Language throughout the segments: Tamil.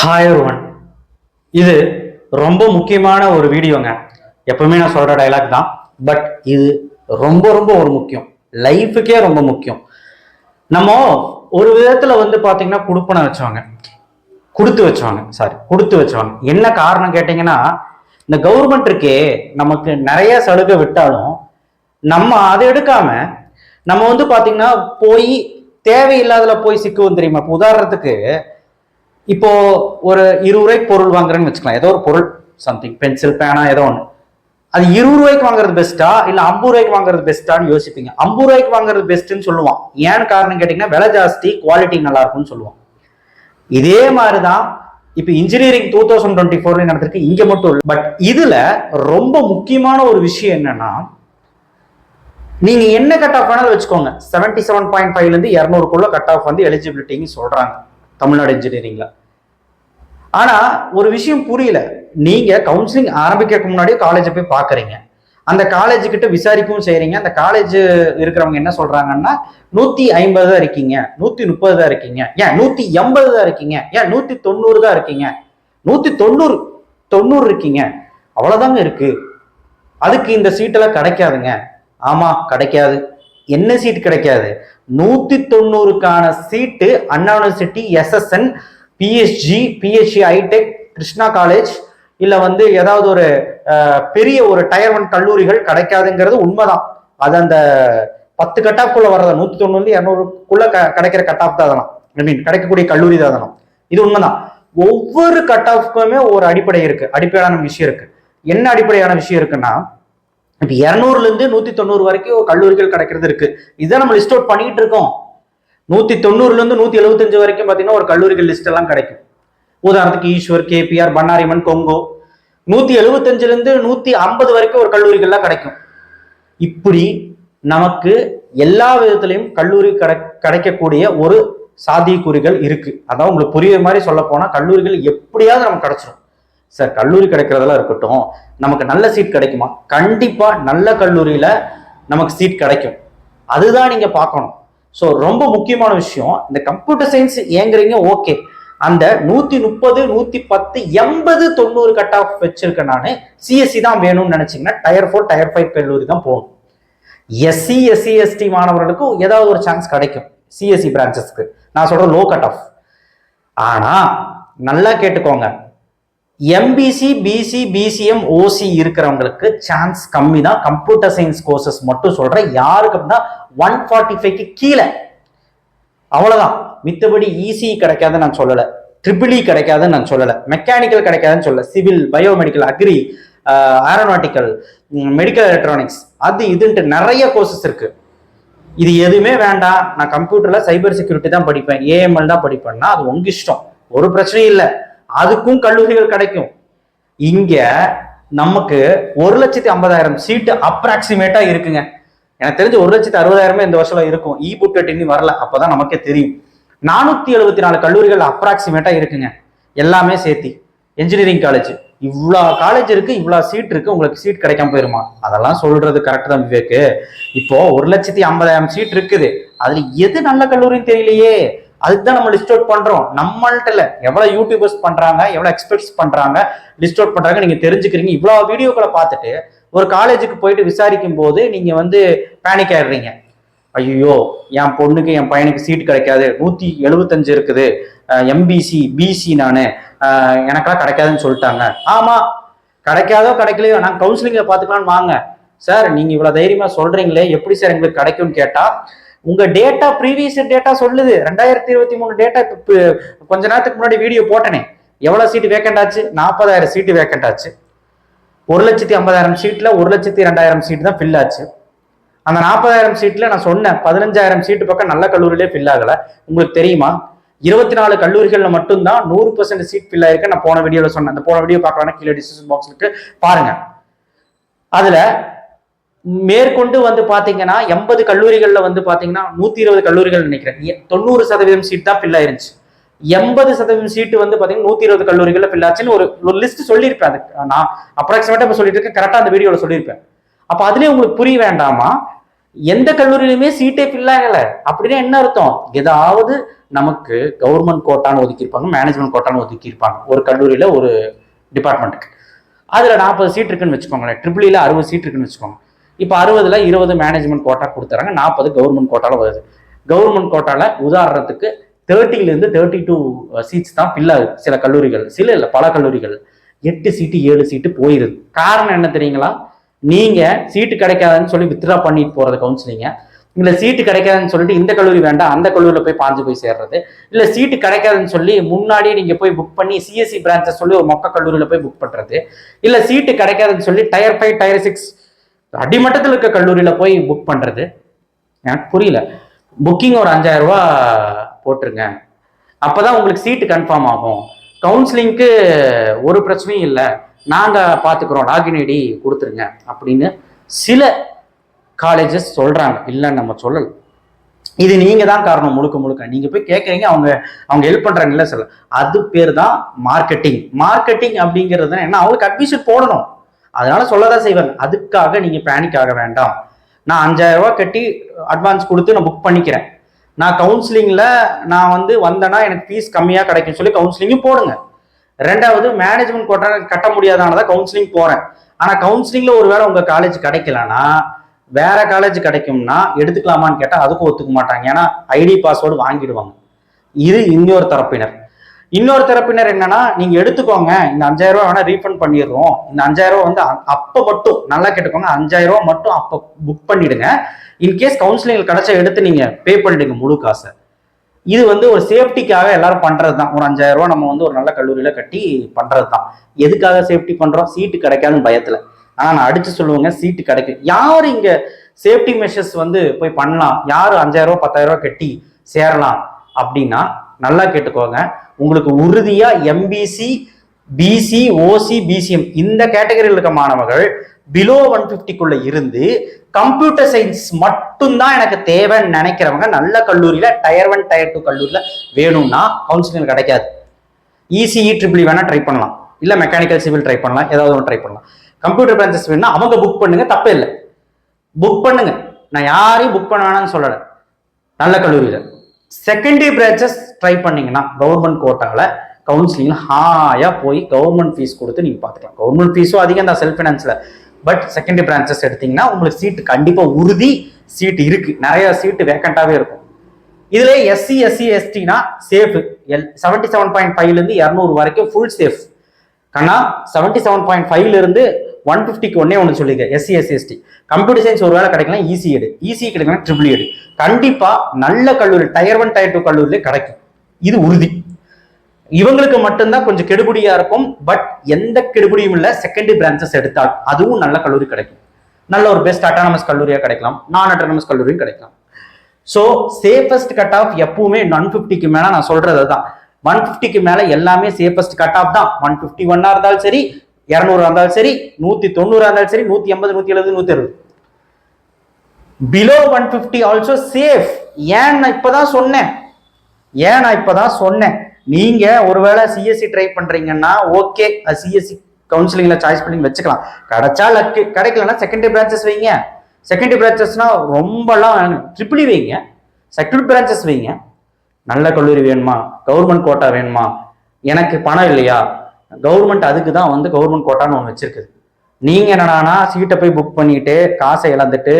ஹாயர் ஒன் இது ரொம்ப முக்கியமான ஒரு வீடியோங்க. எப்பவுமே நான் சொல்ற டைலாக் தான். பட் இது ரொம்ப ரொம்ப ஒரு முக்கியம். லைஃபுக்கே ரொம்ப முக்கியம். நம்ம ஒரு விதத்துல வந்து பாத்தீங்கன்னா குடுப்பனை வச்சவங்க. கொடுத்து வச்சவங்க. சாரி கொடுத்து வச்சவங்க. என்ன காரணம் கேட்டீங்கன்னா இந்த கவர்மெண்ட் இருக்கே நமக்கு நிறைய சலுகை விட்டாலும் நம்ம அதை எடுக்காம நம்ம வந்து பாத்தீங்கன்னா போய் தேவையில்லாதல போய் சிக்குவோம் தெரியுமா? இப்போ உதாரணத்துக்கு இப்போ ஒரு இருபது ரூபாய்க்கு பொருள் வாங்குறேன்னு வச்சுக்கலாம். ஏதோ ஒரு பொருள் சம்திங் பென்சில் பேனா ஏதோ ஒன்று அது இருபது ரூபாய்க்கு வாங்குறது பெஸ்ட்டா இல்லை ஐம்பது ரூபாய்க்கு வாங்குறது பெஸ்ட்டான்னு யோசிப்பீங்க. ஐம்பது ரூபாய்க்கு வாங்குறது பெஸ்ட்னு சொல்லுவான். ஏன்னு காரணம் கேட்டீங்கன்னா விலை ஜாஸ்தி குவாலிட்டி நல்லா இருக்கும்னு சொல்லுவான். இதே மாதிரி தான் இப்போ இன்ஜினியரிங் டூ தௌசண்ட் டுவெண்ட்டி ஃபோர்ல நடந்திருக்கு இங்க மட்டும் இல்லை. பட் இதுல ரொம்ப முக்கியமான ஒரு விஷயம் என்னன்னா நீங்க என்ன கட் ஆஃப் வேணாலும் வச்சுக்கோங்க. செவன்டி செவன் பாயிண்ட் ஃபைவ்ல இருந்து இரநூறுக்குள்ள கட் ஆஃப் வந்து எலிஜிபிலிட்டின்னு சொல்றாங்க தமிழ்நாடு இன்ஜினியரிங்ல ஆனா ஒரு விஷயம் புரியல. நீங்க கவுன்சிலிங் ஆரம்பிக்கிறதுக்கு முன்னாடியே காலேஜை போய் பாக்குறீங்க. அந்த காலேஜ் கிட்ட விசாரிக்கவும் செய்கிறீங்க அந்த காலேஜ் இருக்கிறவங்க என்ன சொல்றாங்கன்னா நூத்தி ஐம்பது தான் இருக்கீங்க. நூத்தி முப்பது தான் இருக்கீங்க. ஏன் நூத்தி எண்பது தான் இருக்கீங்க? ஏன் நூத்தி தொண்ணூறு தான் இருக்கீங்க? நூத்தி தொண்ணூறு தொண்ணூறு இருக்கீங்க. அவ்வளவுதாங்க இருக்கு. அதுக்கு இந்த சீட்டெல்லாம் கிடைக்காதுங்க. ஆமா கிடைக்காது. என்ன சீட் கிடைக்காது? நூத்தி தொண்ணூறுக்கான seat Anna university SSN PSG PSC iTech Krishna college இல்ல வந்து ஏதாவது ஒரு பெரிய ஒரு டயர் ஒன் கல்லூரிகள் கிடைக்காதுங்கிறது உண்மைதான். அது அந்த பத்து கட்டாப்புக்குள்ள வர்றத நூத்தி தொண்ணூறு இரநூறுக்குள்ள க- கிடைக்கிற கட்டாப் தான் அதெல்லாம். ஐ மீன் கிடைக்கக்கூடிய கல்லூரி தான் அதெல்லாம். இது உண்மைதான். ஒவ்வொரு கட் ஆஃப்க்குமே ஒரு அடிப்படை இருக்கு. அடிப்படையான விஷயம் இருக்கு. என்ன அடிப்படையான விஷயம் இருக்குன்னா இப்ப இருநூறுல இருந்து நூத்தி தொண்ணூறு வரைக்கும் கல்லூரிகள் கிடைக்கிறது இருக்கு. இதை நம்ம லிஸ்ட் அவுட் பண்ணிட்டு இருக்கோம். நூத்தி தொண்ணூறுல இருந்து நூத்தி எழுபத்தஞ்சு வரைக்கும் பாத்தீங்கன்னா ஒரு கல்லூரிகள் லிஸ்ட் எல்லாம் கிடைக்கும். உதாரணத்துக்கு ஈஸ்வர் கேபிஆர் பன்னாரிமன் கொங்கோ. நூத்தி எழுபத்தஞ்சுல இருந்து நூத்தி ஐம்பது வரைக்கும் ஒரு கல்லூரிகள்லாம் கிடைக்கும். இப்படி நமக்கு எல்லா விதத்திலையும் கல்லூரி கிடை கிடைக்கக்கூடிய ஒரு சாத்தியக்கூறுகள் இருக்கு. அதான் உங்களுக்கு புரியுற மாதிரி சொல்ல போனா கல்லூரிகள் எப்படியாவது நமக்கு கிடைச்சிடும் சார் கல்லூரி கிடைக்கிறதெல்லாம் இருக்கட்டும் நமக்கு நல்ல சீட் கிடைக்குமா? கண்டிப்பா நல்ல கல்லூரியில நமக்கு சீட் கிடைக்கும். அதுதான் நீங்க பார்க்கணும். ஸோ ரொம்ப முக்கியமான விஷயம் இந்த கம்ப்யூட்டர் சயின்ஸ் ஏங்குறீங்க ஓகே அந்த நூத்தி முப்பது நூத்தி பத்து எண்பது தொண்ணூறு கட் ஆஃப் வச்சிருக்கேன் நான் சிஎஸ்சி தான் வேணும்னு நினைச்சீங்கன்னா டயர் ஃபோர் டயர் ஃபைவ் கல்லூரி தான் போகணும் எஸ்சி எஸ்சி எஸ்டி மாணவர்களுக்கும் ஏதாவது ஒரு சான்ஸ் கிடைக்கும் சிஎஸ்சி பிரான்ச்சஸ்க்கு நான் சொல்ற லோ கட் ஆஃப் ஆனா நல்லா கேட்டுக்கோங்க. எம்பிசி பிசி பிசிஎம் ஓசி இருக்கிறவங்களுக்கு சான்ஸ் கம்மி தான் கம்ப்யூட்டர் சயின்ஸ் கோர்சஸ் மட்டும் சொல்றேன். யாருக்கு அப்படின்னா ஒன் ஃபார்ட்டி ஃபைவ்க்கு கீழே. அவ்வளவுதான். மித்தபடி ஈஸி கிடைக்காதுன்னு நான் சொல்லலை. ட்ரிபிள் இ e கிடைக்காதுன்னு நான் சொல்லலை. மெக்கானிக்கல் கிடைக்காதுன்னு சொல்லலை. Civil biomedical agri aeronautical medical electronics அது இதுன்ட்டு நிறைய கோர்சஸ் இருக்கு. இது எதுவுமே வேண்டாம். நான் கம்ப்யூட்டர்ல சைபர் செக்யூரிட்டி தான் படிப்பேன். ஏஎம்எல் தான் படிப்பேன்னா அது உங்க இஷ்டம். ஒரு பிரச்சனையும் இல்லை. அதுக்கும் கல்லூரிகள் கிடைக்கும். இங்க நமக்கு ஒரு லட்சத்தி ஐம்பதாயிரம் சீட்டு அப்ராக்சிமேட்டா இருக்குங்க. எனக்கு தெரிஞ்சு ஒரு லட்சத்தி அறுபதாயிரமே இந்த வருஷம் இருக்கும். இ புக் இன்னும் வரல. அப்பதான் நமக்கே தெரியும். நானூத்தி எழுபத்தி நாலு கல்லூரிகள் அப்ராக்சிமேட்டா இருக்குங்க. எல்லாமே சேர்த்தி. இன்ஜினியரிங் காலேஜ் இவ்வளோ காலேஜ் இருக்கு இவ்வளோ சீட் இருக்கு உங்களுக்கு சீட் கிடைக்காம போயிருமா? அதெல்லாம் சொல்றது கரெக்ட் தான் விவேக்கு இப்போ ஒரு லட்சத்தி ஐம்பதாயிரம் சீட் இருக்குது. அதுல எது நல்ல கல்லூரின்னு தெரியலையே? அதுக்கு தான் நம்ம லிஸ்ட் அவுட் பண்றோம். நம்மள்ட்ட எவ்வளவு யூடியூபர்ஸ் பண்றாங்க எவ்வளவு எக்ஸ்பெக்ட்ஸ் பண்றாங்க லிஸ்ட் அவுட் பண்றாங்க நீங்க தெரிஞ்சுக்கிறீங்க. இவ்வளவு வீடியோக்களை பார்த்துட்டு ஒரு காலேஜுக்கு போயிட்டு விசாரிக்கும் போது நீங்க வந்து பேனிக் ஆயிடுறீங்க. ஐயோ என் பொண்ணுக்கு என் பையனுக்கு சீட் கிடைக்காது. நூத்தி எழுபத்தஞ்சு இருக்குது. எம்பிசி பிசி நானு. எனக்கெல்லாம் கிடைக்காதுன்னு சொல்லிட்டாங்க. ஆமா. கிடைக்காதோ கிடைக்கலையோ நான் கவுன்சிலிங்ல பாத்துக்கலாம்னு வாங்க. சார் நீங்க இவ்வளவு தைரியமா சொல்றீங்களே. எப்படி சார் எங்களுக்கு கிடைக்கும்னு கேட்டா உங்க டேட்டா ப்ரீவியஸ் டேட்டா சொல்லுது. ரெண்டாயிரத்தி இருபத்தி மூணு டேட்டா கொஞ்ச நேரத்துக்கு முன்னாடி வீடியோ போட்டனே. எவ்வளவு சீட்டு வேக்கண்ட் ஆச்சு? நாற்பதாயிரம் சீட்டு வேக்கண்ட் ஆச்சு. ஒரு லட்சத்தி ஐம்பதாயிரம் சீட்ல ஒரு லட்சத்தி ரெண்டாயிரம் சீட் தான் ஃபில் ஆச்சு. அந்த நாற்பதாயிரம் சீட்ல நான் சொன்னேன் பதினஞ்சாயிரம் சீட்டு பக்கம் நல்ல கல்லூரியிலே ஃபில் ஆகல. உங்களுக்கு தெரியுமா? இருபத்தி நாலு கல்லூரிகள்ல மட்டும்தான் நூறு பர்சன்ட் சீட் ஃபில் ஆயிருக்கு. நான் போன வீடியோல சொன்னேன். அந்த போன வீடியோ பார்க்கலாம்னா கீழே டிசிஷன் பாக்ஸ் இருக்கு. பாருங்க. அதுல மேற்கொண்டு வந்து பாத்தீங்கன்னா எண்பது கல்லூரிகள்ல வந்து பாத்தீங்கன்னா நூத்தி இருபது கல்லூரிகள் நினைக்கிறேன். எ- தொண்ணூறு சதவீதம் சீட் தான் ஃபில் ஆயிருந்துச்சு. எண்பது சதவீதம் சீட்டு வந்து பாத்தீங்கன்னா நூத்தி இருபது கல்லூரிகள்ல ஃபில் ஆச்சுன்னு ஒரு ஒரு லிஸ்ட் சொல்லியிருப்பேன். அதுக்கு நான் அப்ராக்சிமேட்டா இப்ப சொல்லிட்டு இருக்கேன். கரெக்டா அந்த வீடியோல சொல்லியிருப்பேன். அப்ப அதுலயே உங்களுக்கு புரிய வேண்டாமா? எந்த கல்லூரியிலுமே சீட்டே ஃபில் ஆகல. அப்படின்னா என்ன அர்த்தம்? ஏதாவது நமக்கு கவர்மெண்ட் கோட்டான்னு ஒதுக்கியிருப்பாங்க மேனேஜ்மெண்ட் கோட்டான்னு ஒதுக்கியிருப்பாங்க. ஒரு கல்லூரியில ஒரு டிபார்ட்மெண்ட்டுக்கு அதுல நாற்பது சீட் இருக்குன்னு வச்சுக்கோங்களேன். ட்ரிபிளியில் e அறுபது சீட் இருக்குன்னு வச்சுக்கோங்க. இப்போ அறுபதுல இருபது மேனேஜ்மெண்ட் கோட்டா கொடுத்துறாங்க நாற்பது கவர்மெண்ட் கோட்டால வருது. கவர்மெண்ட் கோட்டாவில் உதாரணத்துக்கு தேர்ட்டிலேருந்து தேர்ட்டி டூ சீட்ஸ் தான் ஃபில் ஆகுது. சில கல்லூரிகள் சில இல்லை பல கல்லூரிகள். எட்டு சீட்டு ஏழு சீட்டு போயிருது. காரணம் என்ன தெரியுங்களா? நீங்கள் சீட்டு கிடைக்காதுன்னு சொல்லி வித்ட்ரா பண்ணிட்டு போகிறது கவுன்சிலிங்க இல்லை சீட்டு கிடைக்காதுன்னு சொல்லிட்டு இந்த கல்லூரி வேண்டாம் அந்த கல்லூரியில் போய் பாஞ்சு போய் சேர்றது. இல்லை சீட்டு கிடைக்காதுன்னு சொல்லி முன்னாடியே நீங்கள் போய் புக் பண்ணி சிஎஸ்சி பிரான்ச்சை சொல்லி ஒரு மொக்க கல்லூரியில் போய் புக் பண்ணுறது இல்லை சீட்டு கிடைக்காதுன்னு சொல்லி டயர் ஃபைவ் டயர் சிக்ஸ் அடிமட்டத்தில் இருக்க கல்லூரியில் போய் புக் பண்ணுறது எனக்கு புரியல. புக்கிங் ஒரு அஞ்சாயிரரூபா போட்டுருங்க. அப்போ தான் உங்களுக்கு சீட்டு கன்ஃபார்ம் ஆகும். கவுன்சிலிங்க்கு ஒரு பிரச்சனையும் இல்லை. நாங்கள் பார்த்துக்குறோம் லாகின் ஐடி கொடுத்துருங்க அப்படின்னு சில காலேஜஸ் சொல்கிறாங்க இல்லைன்னு நம்ம சொல்லல. இது நீங்கள் தான் காரணம் முழுக்க முழுக்க. நீங்கள் போய் கேட்குறீங்க அவங்க அவங்க ஹெல்ப் பண்ணுறாங்கல்ல சொல்ல. அது பேர் தான் மார்க்கெட்டிங் மார்க்கெட்டிங் அப்படிங்கிறது தான் என்ன? அவங்களுக்கு அட்மிஷன் போடணும். அதனால சொல்லதான் செய்வேன். அதுக்காக நீங்க பேனிக் ஆக வேண்டாம். நான் அஞ்சாயிரம் கட்டி அட்வான்ஸ் கொடுத்து நான் புக் பண்ணிக்கிறேன். நான் கவுன்சிலிங்கில் நான் வந்து வந்தேன்னா எனக்கு ஃபீஸ் கம்மியாக கிடைக்கும் சொல்லி கவுன்சிலிங்கும் போடுங்க. ரெண்டாவது மேனேஜ்மெண்ட் கோட்டா கட்ட முடியாதனாலதான் கவுன்சிலிங் போகிறேன் ஆனால் கவுன்சிலிங்கில் ஒரு வேளை உங்கள் காலேஜ் கிடைக்கலன்னா வேற காலேஜ் கிடைக்கும்னா எடுத்துக்கலாமான்னு கேட்டால் அதுக்கும் ஒத்துக்க மாட்டாங்க. ஏன்னா ஐடி பாஸ்வேர்டு வாங்கிடுவாங்க. இது இன்னொரு தரப்பினர். இன்னொரு தரப்பினர் என்னன்னா நீங்க எடுத்துக்கோங்க இந்த அஞ்சாயிரம் ரூபாய் வேணா ரீஃபண்ட் பண்ணிடுறோம். இந்த அஞ்சாயிரம் ரூபாய் வந்து அ- அப்ப மட்டும் நல்லா கேட்டுக்கோங்க அஞ்சாயிரம் ரூபாய் மட்டும் அப்ப புக் பண்ணிடுங்க. இன்கேஸ் கவுன்சிலிங் கிடைச்சா எடுத்து நீங்க பே பண்ணிடுங்க முழு காசை. இது வந்து ஒரு சேஃப்டிக்காக எல்லாரும் பண்றது தான் ஒரு அஞ்சாயிரம் ரூபாய் நம்ம வந்து ஒரு நல்ல கல்லூரியில கட்டி பண்றது தான் எதுக்காக சேஃப்டி பண்றோம்? சீட்டு கிடைக்காதுன்னு பயத்துல. ஆனா நான் அடிச்சு சொல்லுவேங்க சீட்டு கிடைக்கும் யார் இங்க சேஃப்டி மெஷர்ஸ் வந்து போய் பண்ணலாம்? யார் அஞ்சாயிரம் ரூபாய் பத்தாயிரம் ரூபாய் கட்டி சேரலாம்? அப்படின்னா நல்லா கேட்டுக்கோங்க. உங்களுக்கு உறுதியாக எம்பிசி பிசி ஓசி பிசிஎம் இந்த கேட்டகரியில் இருக்க மாணவர்கள் பிலோ ஒன் ஃபிஃப்டிக்குள்ளே இருந்து கம்ப்யூட்டர் சயின்ஸ் மட்டும்தான் எனக்கு தேவைன்னு நினைக்கிறவங்க நல்ல கல்லூரியில் டயர் ஒன் டயர் டூ கல்லூரியில் வேணும்னா கவுன்சிலிங் கிடைக்காது. இசிஇ ட்ரிபிள் வேணால் ட்ரை பண்ணலாம். இல்லை மெக்கானிக்கல் சிவில் ட்ரை பண்ணலாம். ஏதாவது ஒன்று ட்ரை பண்ணலாம். கம்ப்யூட்டர் பிரான்சஸ் வேணும்னா அவங்க புக் பண்ணுங்க தப்பே இல்லை. புக் பண்ணுங்க. நான் யாரையும் புக் பண்ண வேணாம்னு சொல்லலை. நல்ல கல்லூரியில். செகண்டரி பிரான்ச்சஸ் ட்ரை பண்ணீங்கன்னா கவர்மெண்ட் கோட்டாவில் கவுன்சிலிங் ஹாயாக போய் கவர்மெண்ட் ஃபீஸ் கொடுத்து நீங்கள் பார்த்துக்கலாம். கவர்மெண்ட் ஃபீஸும் அதிகம் தான் செல்ஃப் ஃபினான்ஸில் பட் செகண்டரி பிரான்ச்சஸ் எடுத்தீங்கன்னா உங்களுக்கு சீட்டு கண்டிப்பாக உறுதி சீட் இருக்குது நிறையா சீட்டு வேக்கண்ட்டாகவே இருக்கும். இதுல எஸ்சி எஸ்சி எஸ்டினா சேஃப் எல் செவன்டி செவன் பாயிண்ட் ஃபைவ்லேருந்து இரநூறு வரைக்கும் ஃபுல் சேஃப் கண்ணா செவன்டி செவன் பாயிண்ட் ஃபைவ்ல இருந்து ஒன் ஃபிஃப்டிக்கு ஒன்னே ஒன்று சொல்லியிருக்கேன் SC SC ST computer science ஒரு வேளை கிடைக்கலாம் ஈஸி எடு ஈஸி கிடைக்கலாம் ட்ரிபிள் எடு கண்டிப்பாக நல்ல கல்லூரி டயர் ஒன் டயர் டூ கல்லூரியிலே கிடைக்கும். இது உறுதி. இவங்களுக்கு மட்டும்தான் கொஞ்சம் கெடுபடியா இருக்கும். பட் எந்த கெடுபடியும் இல்ல. செகண்டரி பிரான்ச்சஸ் எடுத்தால் அதுவும் நல்ல கல்லூரி கிடைக்கும். நல்ல ஒரு பெஸ்ட் அட்டானமஸ் கல்லூரியா கிடைக்கலாம். நான் அட்டானமஸ் கல்லூரியும் கிடைக்கலாம். ஸோ சேஃபஸ்ட் கட் ஆஃப் எப்பவுமே ஒன் ஃபிஃப்டிக்கு மேல நான் சொல்றது தான் ஒன் ஃபிஃப்டிக்கு மேல எல்லாமே சேஃபஸ்ட் கட் ஆஃப் தான். ஒன் ஃபிஃப்டி ஒன்னா இருந்தாலும் சரி இரநூறு இருந்தாலும் சரி நூத்தி தொண்ணூறா இருந்தாலும் சரி நூத்தி எண்பது நூத்தி எழுபது நூத்தி அறுபது. Below one fifty also safe ஏன் நான் இப்பதான் சொன்னேன்? ஏன் நான் இப்பதான் சொன்னேன்? நீங்க ஒருவேளை சிஎஸ்சி ட்ரை பண்றீங்கன்னா ஓகே சிஎஸ்சி கவுன்சிலிங்ல சாய்ஸ் பண்ணி வச்சுக்கலாம். கிடைச்சா லக்கு கிடைக்கலன்னா செகண்டரி பிரான்ச்சஸ் வைங்க. செகண்டரி பிரான்ச்சஸ்னா ரொம்பலாம் ட்ரிபிளி e வைங்க. செகண்டரி பிரான்ச்சஸ் வைங்க. நல்ல கல்லூரி வேணுமா? கவர்மெண்ட் கோட்டா வேணுமா? எனக்கு பணம் இல்லையா? கவர்மெண்ட் அதுக்கு தான் வந்து கவர்மெண்ட் கோட்டான்னு ஒன்று வச்சிருக்குது. நீங்கள் என்னடானா சீட்டை போய் புக் பண்ணிட்டு காசை இழந்துட்டு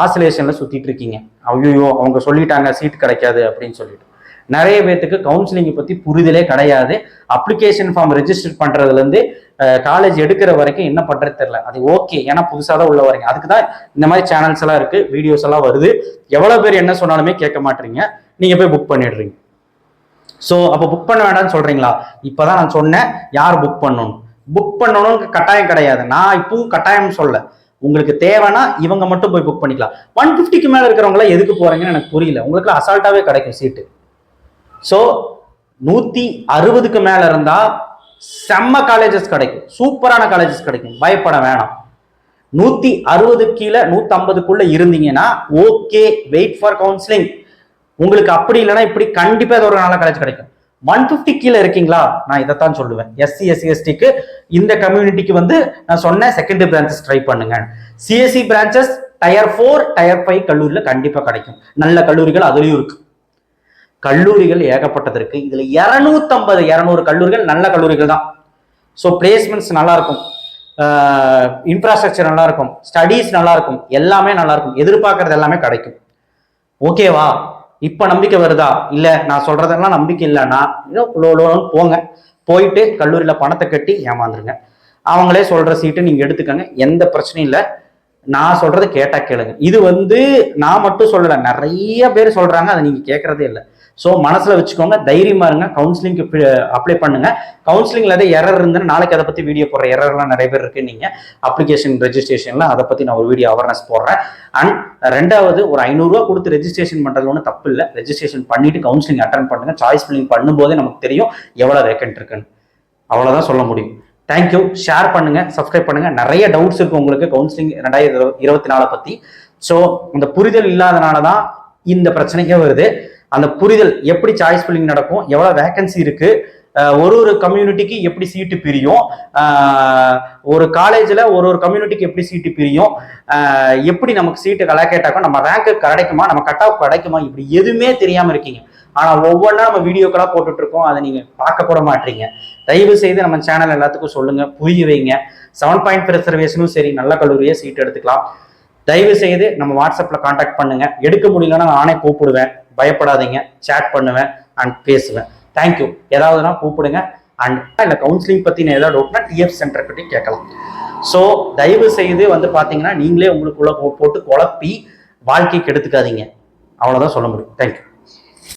ஆசிலேஷனில் சுற்றிட்டு இருக்கீங்க. ஐயோ அவங்க சொல்லிட்டாங்க சீட் கிடைக்காது அப்படின்னு சொல்லிட்டு. நிறைய பேர்த்துக்கு கவுன்சிலிங்கை பற்றி புரிதலே கிடையாது. அப்ளிகேஷன் ஃபார்ம் ரெஜிஸ்டர் பண்ணுறதுலேருந்து காலேஜ் எடுக்கிற வரைக்கும் என்ன பண்ணுறது தெரில அது ஓகே ஏன்னா புதுசாக தான் உள்ள வரீங்க அதுக்கு தான் இந்த மாதிரி சேனல்ஸ் எல்லாம் இருக்குது வீடியோஸ் எல்லாம் வருது. எவ்வளோ பேர் என்ன சொன்னாலுமே கேட்க மாட்டீங்க. நீங்கள் போய் புக் பண்ணிடுறீங்க. ஸோ அப்போ புக் பண்ண வேண்டாம்னு சொல்கிறீங்களா இப்போ தான் நான் சொன்னேன் யார் புக் பண்ணணும்? புக் பண்ணணும்னு கட்டாயம் கிடையாது. நான் இப்பவும் கட்டாயம் சொல்ல. உங்களுக்கு தேவைன்னா இவங்க மட்டும் போய் புக் பண்ணிக்கலாம். ஒன் ஃபிஃப்டிக்கு மேலே இருக்கிறவங்கள எதுக்கு போகிறீங்கன்னு எனக்கு புரியல. உங்களுக்கு அசால்ட்டாகவே கிடைக்கும் சீட்டு ஸோ நூற்றி அறுபதுக்கு மேலே இருந்தால் செம்ம காலேஜஸ் கிடைக்கும். சூப்பரான காலேஜஸ் கிடைக்கும். பயப்பட வேணாம். நூற்றி அறுபது கீழே நூற்றம்பதுக்குள்ளே இருந்தீங்கன்னா ஓகே வெயிட் ஃபார் கவுன்சிலிங் உங்களுக்கு அப்படி இல்லைன்னா இப்படி கண்டிப்பா ஏதோ ஒரு நல்ல காலேஜ் கிடைக்கும். ஒன் ஃபிஃப்டி கீழே இருக்கீங்களா? நான் இதைத்தான் சொல்லுவேன். எஸ்சி எஸ்சி எஸ்டிக்கு இந்த கம்யூனிட்டிக்கு வந்து நான் சொன்ன செகண்டரி பிரான்ச்சஸ் ட்ரை பண்ணுங்க. CSE branches tier four tier five கல்லூரியில் கண்டிப்பாக கிடைக்கும். நல்ல கல்லூரிகள் அதுலேயும் இருக்கு. கல்லூரிகள் ஏகப்பட்டது இருக்கு. இதுல இரநூத்தம்பது இரநூறு கல்லூரிகள் நல்ல கல்லூரிகள் தான். ஸோ பிளேஸ்மெண்ட்ஸ் நல்லா இருக்கும் இன்ஃப்ராஸ்ட்ரக்சர் நல்லா இருக்கும் ஸ்டடீஸ் நல்லா இருக்கும் எல்லாமே நல்லா இருக்கும் எதிர்பார்க்கறது எல்லாமே கிடைக்கும். ஓகேவா இப்ப நம்பிக்கை வருதா? இல்ல நான் சொல்றதெல்லாம் நம்பிக்கை இல்லைன்னா லோ லோன்னு போங்க. போயிட்டு கல்லூரியில பணத்தை கட்டி ஏமாந்துருங்க. அவங்களே சொல்ற சீட்டு நீங்க எடுத்துக்கங்க. எந்த பிரச்சனையும் இல்லை. நான் சொல்றது கேட்டா கேளுங்க. இது வந்து நான் மட்டும் சொல்லல. நிறைய பேர் சொல்றாங்க. அதை நீங்க கேட்கறதே இல்லை. ஸோ மனசில் வச்சுக்கோங்க தைரியமா இருங்க கவுன்சிலிங்க்கு அப்ளை பண்ணுங்க. கவுன்சிலிங்ல ஏதாவது எரர் இருந்ததுன்னா நாளைக்கு அதை பற்றி வீடியோ போடுற எரர்லாம் நிறைய பேர் இருக்கு. நீங்கள் அப்ளிகேஷன் ரெஜிஸ்ட்ரேஷன்லாம் அதை பற்றி நான் ஒரு வீடியோ அவேர்னஸ் போடுறேன். அண்ட் ரெண்டாவது ஒரு ஐநூறுரூவா கொடுத்து ரெஜிஸ்ட்ரேஷன் பண்ணுறது ஒன்றும் தப்பு இல்லை. ரெஜிஸ்ட்ரேஷன் பண்ணிட்டு கவுன்சிலிங் அட்டன் பண்ணுங்க. சாய்ஸ் ஃபில்லிங் பண்ணும்போதே நமக்கு தெரியும் எவ்வளோ வேக்கன்ட் இருக்குன்னு. அவ்வளோதான் சொல்ல முடியும். தேங்க்யூ ஷேர் பண்ணுங்க சப்ஸ்கிரைப் பண்ணுங்க. நிறைய டவுட்ஸ் இருக்கு உங்களுக்கு கவுன்சிலிங் ரெண்டாயிரத்தி இருபத்தி நாலை பற்றி ஸோ இந்த புரிதல் இல்லாதனால தான் இந்த பிரச்சனைக்கே வருது. அந்த புரிதல் எப்படி சாய்ஸ் ஃபில்லிங் நடக்கும் எவ்வளோ வேகன்சி இருக்கு ஒரு ஒரு கம்யூனிட்டிக்கு எப்படி சீட்டு பிரியும் ஒரு காலேஜில் ஒரு ஒரு கம்யூனிட்டிக்கு எப்படி சீட்டு பிரியும் எப்படி நமக்கு சீட்டு அலோகேட் ஆகும் நம்ம ரேங்க்கு கிடைக்குமா நம்ம கட் ஆஃப் கிடைக்குமா இப்படி எதுவுமே தெரியாமல் இருக்கீங்க. ஆனால் ஒவ்வொன்றா நம்ம வீடியோக்களா போட்டுட்ருக்கோம் அதை நீங்கள் பார்க்க கூட மாட்டீங்க. தயவு செய்து நம்ம சேனல் எல்லாத்துக்கும் சொல்லுங்கள் புரிய வைங்க. செவன் பாயிண்ட் ரிசர்வேஷனும் சரி நல்ல கல்லூரியே சீட் எடுத்துக்கலாம். தயவு செய்து நம்ம வாட்ஸ்அப்பில் காண்டாக்ட் பண்ணுங்கள் எடுக்க முடியலன்னா நானே கூப்பிடுவேன். பயப்படாதீங்க. சேட் பண்ணுவேன் அண்ட் பேசுவேன். தேங்க்யூ ஏதாவதுனா கூப்பிடுங்க. அண்ட் இல்லை கவுன்சிலிங் பற்றி நான் ஏதாவது டவுட்னா டிஎஃப் சென்டர் பற்றி கேட்கலாம். ஸோ தயவு செய்து வந்து பார்த்தீங்கன்னா நீங்களே உங்களுக்குள்ள போட்டு குழப்பி வாழ்க்கைக்கு எடுத்துக்காதீங்க. அவ்வளோதான் சொல்ல முடியும். தேங்க்யூ